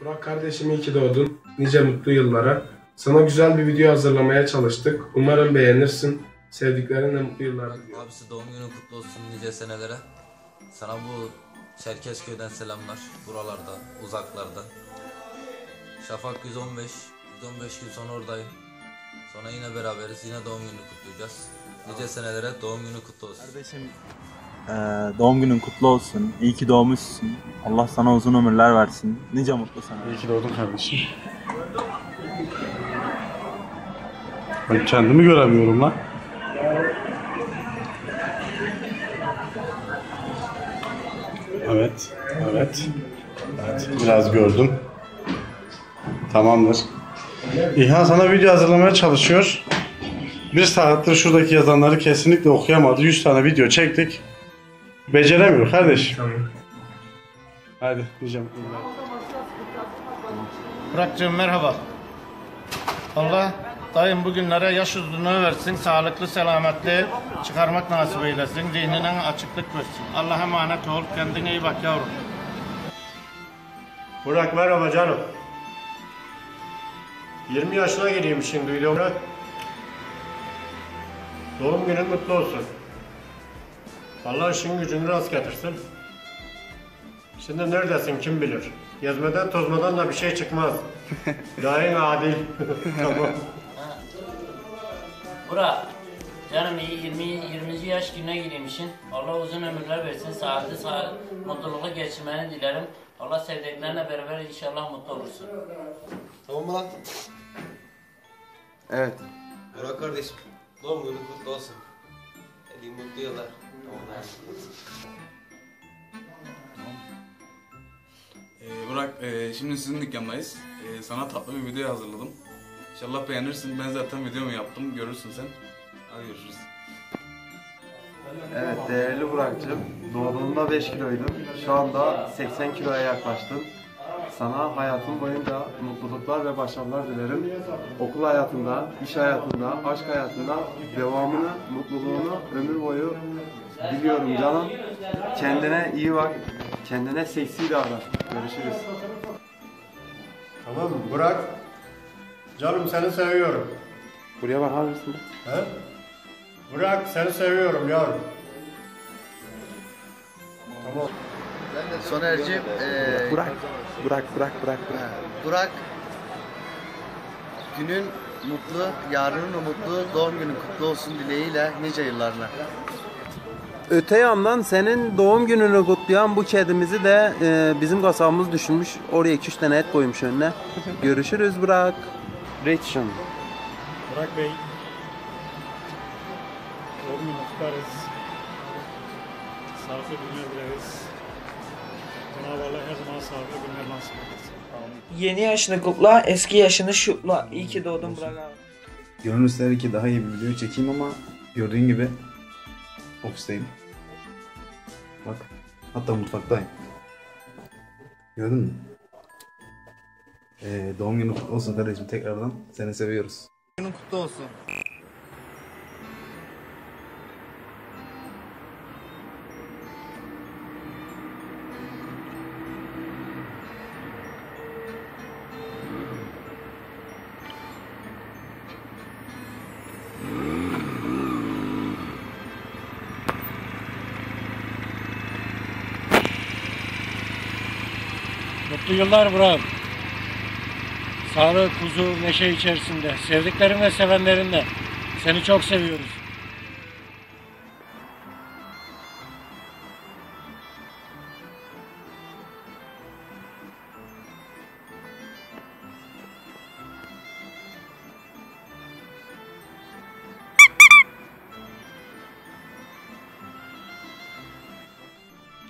Burak kardeşim iyi ki doğdun. Nice mutlu yıllara. Sana güzel bir video hazırlamaya çalıştık. Umarım beğenirsin. Sevdiklerinle mutlu yıllar diliyorum. Abisi doğum günün kutlu olsun nice senelere. Sana bu Çerkezköy'den selamlar. Buralarda, uzaklarda. Şafak 115, 115 gün sonra oradayım. Sonra yine beraberiz. Yine doğum gününü kutlayacağız. Nice senelere doğum günü kutlu olsun. Kardeşim eee, doğum günün kutlu olsun. İyi ki doğmuşsun. Allah sana uzun ömürler versin. Nice mutlu sana. İyi ki doğdun kardeşim. Ben kendimi göremiyorum lan. Evet, evet. Evet, biraz gördüm. Tamamdır. İlhan sana video hazırlamaya çalışıyor. Bir saattir şuradaki yazanları kesinlikle okuyamadı. 100 tane video çektik. Beceremiyor kardeşim. Tamam. Hadi diyeceğim. Burak'cığım merhaba. Allah dayım bugünlere yaş uzunluğu versin, sağlıklı, selametli çıkarmak nasip eylesin, zihnine açıklık versin. Allah'a emanet ol, kendine iyi bak yavrum. Burak merhaba canım. 20 yaşına gireyim şimdi videomu. Doğum günün mutlu olsun. Allah işin gücünü rast getirsin. Şimdi neredesin kim bilir. Gezmeden tozmadan da bir şey çıkmaz. Daim adil. tamam. Burak, canım iyi 20 20. yaş gününe girmişsin. Allah uzun ömürler versin. Sağlıklı, sağ, mutlulukla geçirmeni dilerim. Allah sevdiklerinle beraber inşallah mutlu olursun. Tamam mı lan? Evet. Burak kardeşim doğum günün kutlu olsun. Hadi mutlu yıllar. Ee, Burak, e, şimdi sizin dükkandayız. Ee, sana tatlı bir video hazırladım. İnşallah beğenirsin. Ben zaten videomu yaptım. Görürsün sen. Hadi görüşürüz. Evet değerli Burak'cığım. Doğduğunda 5 kiloydun. Şu anda 80 kiloya yaklaştın. Sana hayatın boyunca mutluluklar ve başarılar dilerim. Okul hayatında, iş hayatında, aşk hayatında devamını, mutluluğunu ömür boyu diliyorum canım. Kendine iyi bak. Kendine seksi davran. Görüşürüz. tamam mı Burak? Canım seni seviyorum. Buraya bakar mısın? He? Burak seni seviyorum yavrum. Tamam. Soner'cim eee Burak. Burak, Burak, Burak, Burak. Burak günün mutlu, yarının umutlu, doğum günün kutlu olsun dileğiyle nice yıllarına. Öte yandan senin doğum gününü kutlayan bu kedimizi de e, bizim kasabımız düşünmüş. Oraya 2-3 tane et koymuş önüne. Görüşürüz Burak. Rachel. Burak Bey, doğum günü kutlarız. Sağlıklı günler dileriz. Cenab-ı Allah her zaman sağlıklı günler nasip etsin. Yeni yaşını kutla, eski yaşını şutla. İyi ki doğdun Burak abi. Gönül ister ki daha iyi bir video çekeyim ama gördüğün gibi ofisteyim. Bak hatta mutfaktayım. Gördün mü? Ee, doğum günün kutlu olsun kardeşim tekrardan. Seni seviyoruz. Günün kutlu olsun. Mutlu yıllar Burak. Sağlık, huzur, neşe içerisinde. Sevdiklerin ve sevenlerinle. Seni çok seviyoruz.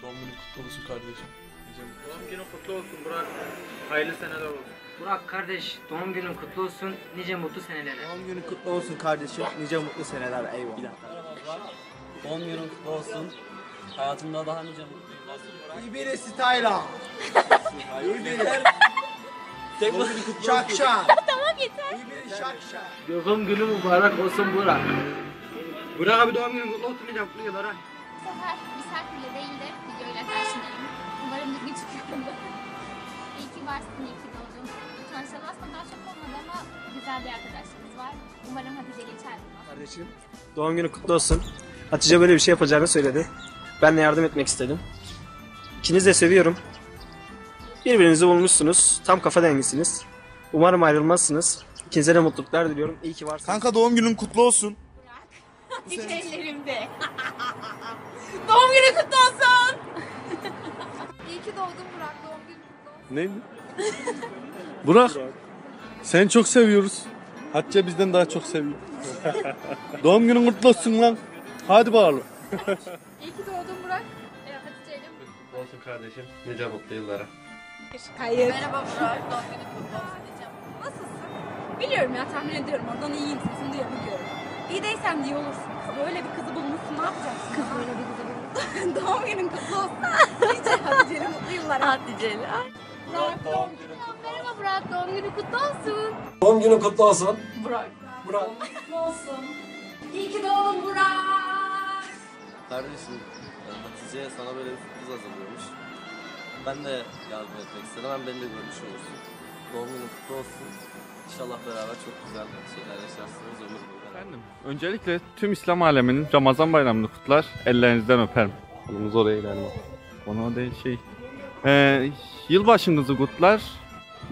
Doğum günün kutlu olsun kardeşim. Doğum günün kutlu olsun Burak. Hayırlı seneler olsun. Burak kardeş, doğum günün kutlu olsun. Nice mutlu senelere. Doğum günün kutlu olsun kardeşim. Nice mutlu seneler. Eyvallah. Doğum günün kutlu olsun. Hayatımda daha nice mutlu yıllar İyi biri style'a. İyi biri. Şak şak. Tamam yeter. İyi biri şak şak. Doğum günü mübarek olsun Burak. Burak abi doğum günün kutlu olsun. Nice mutlu yıllar. Bu sefer misafirle değil de videoyla karşındayım. Umarım düzgün çıkıyordu. iyi ki varsın, iyi ki doğdun. Tanışan aslında daha çok olmadı ama güzel bir arkadaşımız var. Umarım Hatice geçer bunu. Kardeşim, doğum günü kutlu olsun. Hatice böyle bir şey yapacağını söyledi. Ben de yardım etmek istedim. İkinizi de seviyorum. Birbirinizi bulmuşsunuz. Tam kafa dengisiniz. Umarım ayrılmazsınız. İkinize de mutluluklar diliyorum. İyi ki varsınız. Kanka doğum günün kutlu olsun. Bırak. Hiç ellerimde. doğum günü kutlu olsun. İyi ki doğdun Burak. Doğum günü kutlu olsun. Neydi? Burak. Seni çok seviyoruz. Hatice bizden daha çok seviyor. Doğum günün kutlu olsun lan. Hadi bakalım. İyi ki doğdun Burak. Ee, Hatice ile Olsun kardeşim. Nice mutlu yıllara. Hayır. Merhaba Burak. Doğum günü kutlu olsun diyeceğim. Nasılsın? Biliyorum ya tahmin ediyorum. Oradan iyi intiyorsun duyabiliyorum. İyi değilsen diye olursun. Böyle bir kızı bulmuşsun ne yapacaksın? Kız böyle bir kızı bulmuşsun. Doğum günün kutlu olsun. Hatice'li mutlu yıllara. Hatice'li. Burak doğum günü Merhaba Burak doğum günü kutlu olsun. Doğum günün kutlu olsun. Burak. Burak. Kutlu olsun. İyi ki doğdun Burak. Kardeşim Hatice sana böyle bir sürpriz hazırlıyormuş. Ben de yardım etmek istedim. Hem beni de görmüş olursun. Doğum günün kutlu olsun. İnşallah beraber çok güzel şeyler yaşarsınız ömür boyu. Efendim, öncelikle tüm İslam aleminin Ramazan bayramını kutlar. Ellerinizden öperim. Konumuz oraya ilerleme. Konu değil şey. Ee, yılbaşınızı kutlar.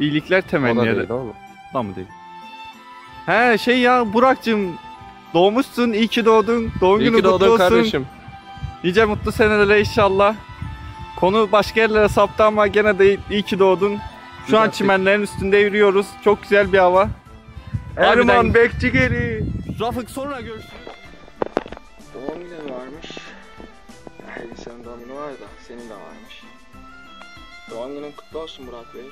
İyilikler temenni O da ederim. değil, o mu? Da mı değil? He şey ya Burak'cığım doğmuşsun iyi ki doğdun. Doğum İyi günün ki kutlu doğdun olsun. kardeşim. Nice mutlu senelere inşallah. Konu başka yerlere saptı ama gene de iyi ki doğdun. Şu an çimenlerin üstünde yürüyoruz. Çok güzel bir hava. Harbiden- Erman bekçi geri. Rafık sonra görüşürüz. Doğum günü varmış. Her insanın doğum günü var da senin de varmış. Doğum günün kutlu olsun Murat Bey.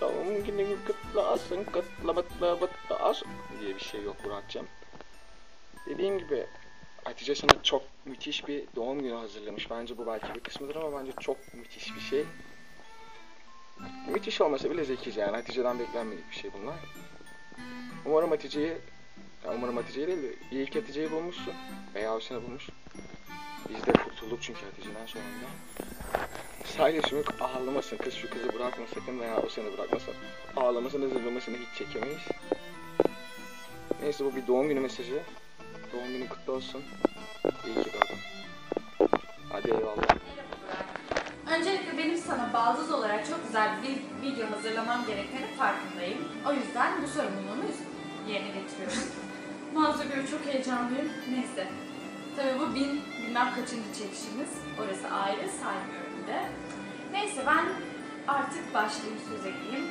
Doğum günün kutlu olsun, kutlu mutlu mutlu olsun diye bir şey yok Muratcığım. Dediğim gibi Hatice sana çok müthiş bir doğum günü hazırlamış. Bence bu belki bir kısmıdır ama bence çok müthiş bir şey. Müthiş olmasa bile zekice yani. Hatice'den beklenmedik bir şey bunlar. Umarım Hatice'yi umarım Hatice'yi değil de iyi ki Hatice'yi bulmuşsun. Veya o seni bulmuş. Biz de kurtulduk çünkü Hatice'den sonunda. Sadece şimdi ağlamasın. Kız şu kızı bırakma sakın veya o seni bırakmasın. Ağlamasını zırlamasını hiç çekemeyiz. Neyse bu bir doğum günü mesajı. Doğum günün kutlu olsun. İyi ki doğdun. Hadi eyvallah. Öncelikle benim sana bağlız olarak çok güzel bir video hazırlamam gerektiğini farkındayım. O yüzden bu sorumluluğumu yerine getiriyorum. Göre çok heyecanlıyım. Neyse. Tabii bu bin, bilmem kaçıncı çekişimiz. Orası ayrı saymıyorum bile. Neyse ben artık başlayayım söz edeyim.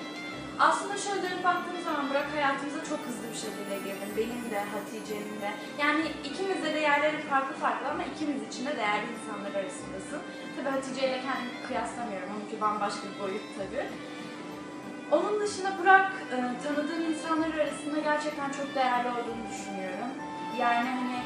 Aslında şöyle dönüp baktığım zaman Burak hayatımıza çok hızlı bir şekilde girdin. Benim de, Hatice'nin de. Yani ikimiz de değerleri farklı farklı ama ikimiz için de değerli insanlar arasındasın. Tabii Hatice ile kendimi kıyaslamıyorum. Onunki bambaşka bir boyut tabii. Onun dışında Burak e, tanıdığım insanlar arasında gerçekten çok değerli olduğunu düşünüyorum. Yani hani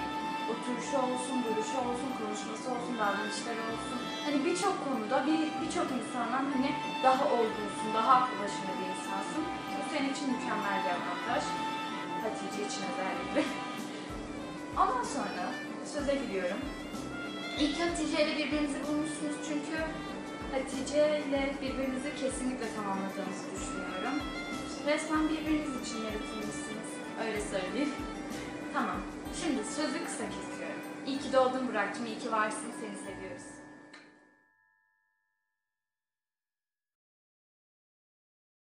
oturuşu olsun, duruşu olsun, konuşması olsun, davranışları olsun. Hani birçok konuda bir birçok insandan hani daha olgunsun, daha aklı başında bir insansın. Bu senin için mükemmel bir avantaj. Hatice için özellikle. Ondan sonra söze giriyorum. Ki Hatice ile birbirinizi bulmuşsunuz çünkü Hatice ile birbirinizi kesinlikle tamamladığınızı düşünüyorum. Resmen birbiriniz için yaratılmışsınız. Öyle söyleyeyim. Tamam. Şimdi sözü kısa kesiyorum. İyi ki doğdun Burak'cığım, iyi ki varsın, seni seviyorum.